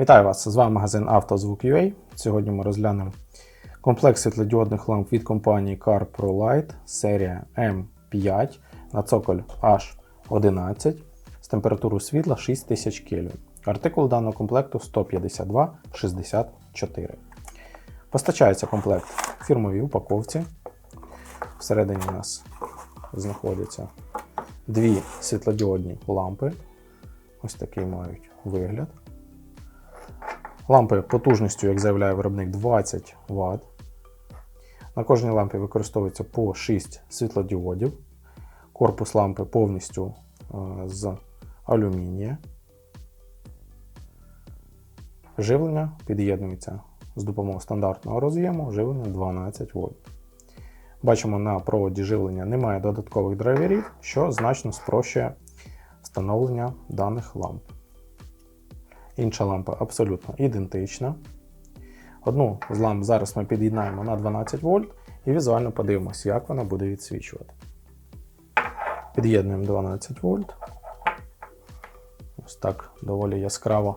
Вітаю вас! З вами магазин «Автозвук.UA». Сьогодні ми розглянемо комплект світлодіодних ламп від компанії Car Pro Light серія M5 на цоколь H11 з температурою світла 6000 Кельвін. Артикул даного комплекту 15264. Постачається комплект в фірмовій упаковці. Всередині у нас знаходяться дві світлодіодні лампи. Ось такий мають вигляд. Лампи потужністю, як заявляє виробник, 20 Вт. На кожній лампі використовується по 6 світлодіодів. Корпус лампи повністю е, з алюмінія. Живлення під'єднується з допомогою стандартного роз'єму, живлення 12 вольт. Бачимо, на проводі живлення немає додаткових драйверів, що значно спрощує встановлення даних ламп. Інша лампа абсолютно ідентична. Одну з ламп зараз ми під'єднаємо на 12 вольт і візуально подивимося, як вона буде відсвічувати. Під'єднуємо 12 вольт. Ось так доволі яскраво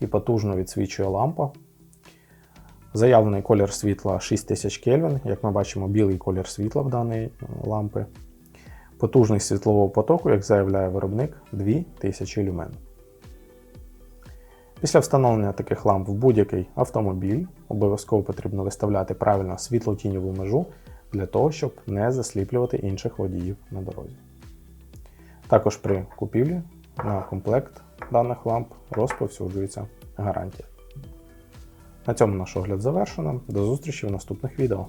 і потужно відсвічує лампа. Заявлений колір світла 6000 Кельвін, як ми бачимо, білий колір світла в даної лампи. Потужність світлового потоку, як заявляє виробник, 2000 люмен. Після встановлення таких ламп в будь-який автомобіль обов'язково потрібно виставляти правильно світло-тіньову межу для того, щоб не засліплювати інших водіїв на дорозі. Також при купівлі на комплект даних ламп розповсюджується гарантія. На цьому наш огляд завершено. До зустрічі в наступних відео.